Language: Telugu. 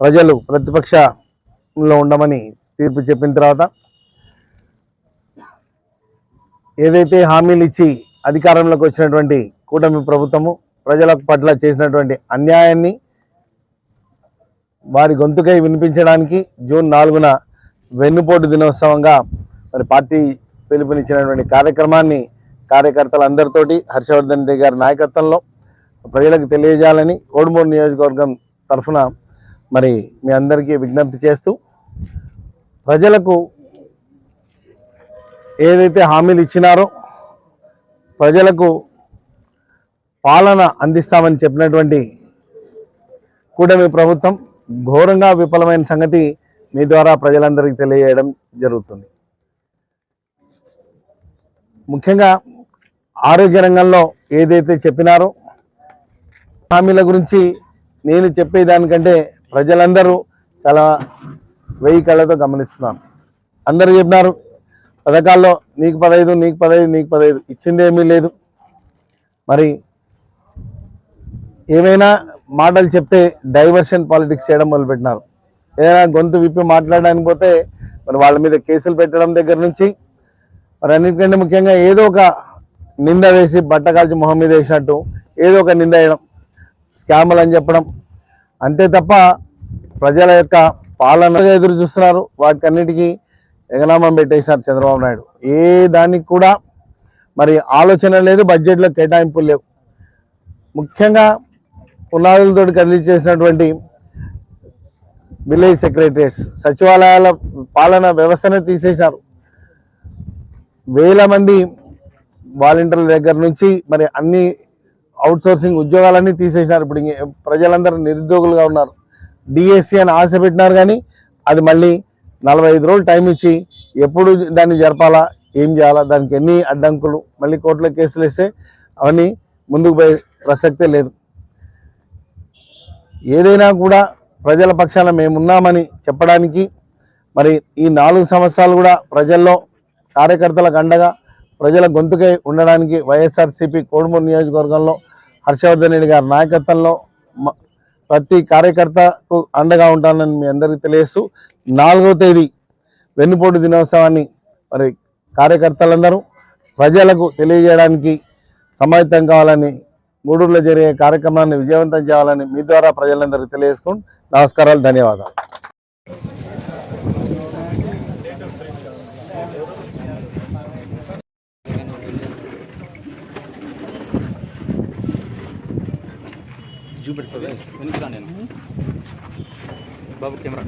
ప్రజలు ప్రతిపక్షంలో ఉండమని తీర్పు చెప్పిన తర్వాత ఏదైతే హామీలు ఇచ్చి అధికారంలోకి వచ్చినటువంటి కూటమి ప్రభుత్వము ప్రజల పట్ల చేసినటువంటి అన్యాయాన్ని వారి గొంతుకై వినిపించడానికి జూన్ నాలుగున వెన్నుపోటు దినోత్సవంగా మరి పార్టీ పిలుపునిచ్చినటువంటి కార్యక్రమాన్ని కార్యకర్తలందరితోటి హర్షవర్ధన్ రెడ్డి గారి నాయకత్వంలో ప్రజలకు తెలియజేయాలని కోడుమూరు నియోజకవర్గం తరఫున మరి మీ అందరికీ విజ్ఞప్తి చేస్తూ ప్రజలకు ఏదైతే హామీలు ఇచ్చినారో ప్రజలకు పాలన అందిస్తామని చెప్పినటువంటి కూటమి ప్రభుత్వం ఘోరంగా విఫలమైన సంగతి మీ ద్వారా ప్రజలందరికీ తెలియజేయడం జరుగుతుంది. ముఖ్యంగా ఆరోగ్య రంగంలో ఏదైతే చెప్పినారో హామీల గురించి నేను చెప్పేదానికంటే ప్రజలందరూ చాలా వెయ్యి కళ్ళతో గమనిస్తున్నారు అందరూ చెప్పినారు పథకాల్లో నీకు పదహైదు నీకు పదహైదు నీకు పదహైదు ఇచ్చింది ఏమీ లేదు. మరి ఏమైనా మాటలు చెప్తే డైవర్షన్ పాలిటిక్స్ చేయడం మొదలుపెట్టినారు. ఏదైనా గొంతు విప్పి మాట్లాడడానికి పోతే మరి వాళ్ళ మీద కేసులు పెట్టడం దగ్గర నుంచి మరి అన్నిటికంటే ముఖ్యంగా ఏదో ఒక నింద వేసి బట్ట కాల్చి మొహం మీద వేసినట్టు ఏదో ఒక నింద వేయడం. స్కాములు అని చెప్పడం. అంతే తప్ప ప్రజల యొక్క పాలన ఎదురు చూస్తున్నారు. వాటికన్నిటికీ ఎగనామం పెట్టేసినారు చంద్రబాబు నాయుడు. ఏ దానికి కూడా మరి ఆలోచన లేదు బడ్జెట్లో కేటాయింపులు లేవు. ముఖ్యంగా పునాదులతో కదిలించేసినటువంటి విలేజ్ సెక్రటరియట్స్ సచివాలయాల పాలన వ్యవస్థనే తీసేసినారు. వేల మంది వాలంటీర్ల దగ్గర నుంచి మరి అన్ని అవుట్సోర్సింగ్ ఉద్యోగాలన్నీ తీసేసినారు. ఇప్పుడు ఇంక ప్రజలందరూ నిరుద్యోగులుగా ఉన్నారు. డిఎస్సి అని ఆశ పెట్టినారు కానీ అది మళ్ళీ నలభై ఐదు రోజులు టైం ఇచ్చి ఎప్పుడు దాన్ని జరపాలా ఏం చేయాలా దానికి ఎన్ని అడ్డంకులు మళ్ళీ కోర్టులో కేసులు వేస్తే అవన్నీ ముందుకు పోయే ప్రసక్తే లేదు. ఏదైనా కూడా ప్రజల పక్షాన మేమున్నామని చెప్పడానికి మరి ఈ నాలుగు సంవత్సరాలు కూడా ప్రజల్లో కార్యకర్తలకు అండగా ప్రజల గొంతుకై ఉండడానికి వైఎస్ఆర్సీపీ కోడుమూరు నియోజకవర్గంలో హర్షవర్ధన్ రెడ్డి గారి నాయకత్వంలో మ- ప్రతి కార్యకర్తకు అండగా ఉంటానని మీ అందరికీ తెలియస్తూ నాలుగవ తేదీ వెన్నుపోటు దినోత్సవాన్ని మరి కార్యకర్తలందరూ ప్రజలకు తెలియజేయడానికి సమాయత్తం కావాలని గూడూరులో జరిగే కార్యక్రమాన్ని విజయవంతం చేయాలని మీ ద్వారా ప్రజలందరికీ తెలియజేసుకుంటూ నమస్కారాలు ధన్యవాదాలు. చూపెట్టుకోవే. వెనుక నేను. బాబు కెమెరా.